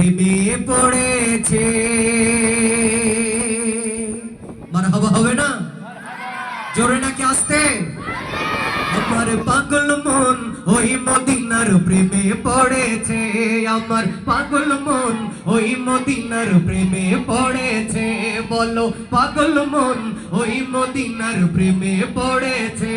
প্রেমে পড়েছে। মার হবা, হবে না? জোরে নাকি আসতে? আমার পাগল মন ওই মদিনার প্রেমে পড়েছে। আমার পাগল মন ওই মদিনার প্রেমে পড়েছে। বলো, পাগল মন ওই মদিনার প্রেমে পড়েছে।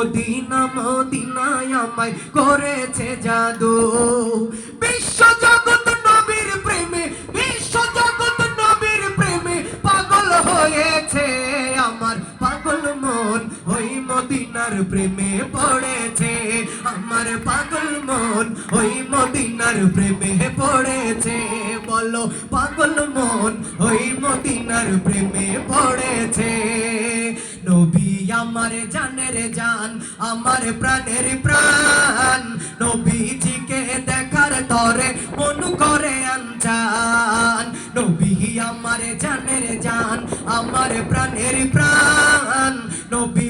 মদিনা, মদিনায় আমায় করেছে জাদু। বিশ্ব জগৎ নবীর প্রেমে বিশ্ব জগৎ নবীর প্রেমে পাগল হয়েছে আমার পাগল মন। ওই মদিনার প্রেমে পড়েছে আমার পাগল মন। ওই মদিনার প্রেমে পড়েছে, বলো পাগল মন। ওই মদিনার প্রেমে পড়েছে আমার জানের জান, আমার প্রাণের প্রাণ। নবীজিকে দেখার তরে মন করে আনচান নবী আমার জানের জান, আমার প্রাণের প্রাণ। নবীজিকে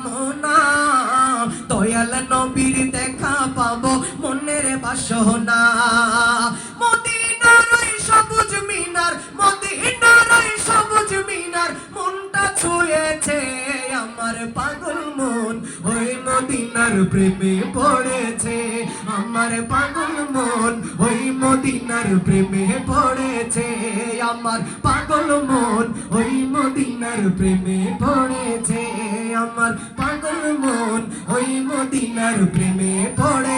দয়াল নবীর দেখা পাবো, মনের বাসনা। মদিনার সবুজ মিনার, মদিনার সবুজ মিনার, মনটা ছুঁয়েছে আমার পাগল মন। ওই মদিনার প্রেমে পড়েছে আমার পাগল মন। ওই মদিনার প্রেমে পড়েছে আমার পাগল মন। ওই মদিনার প্রেমে পড়েছে আমার পাগল মন। ওই মদিনার প্রেমে পড়ে।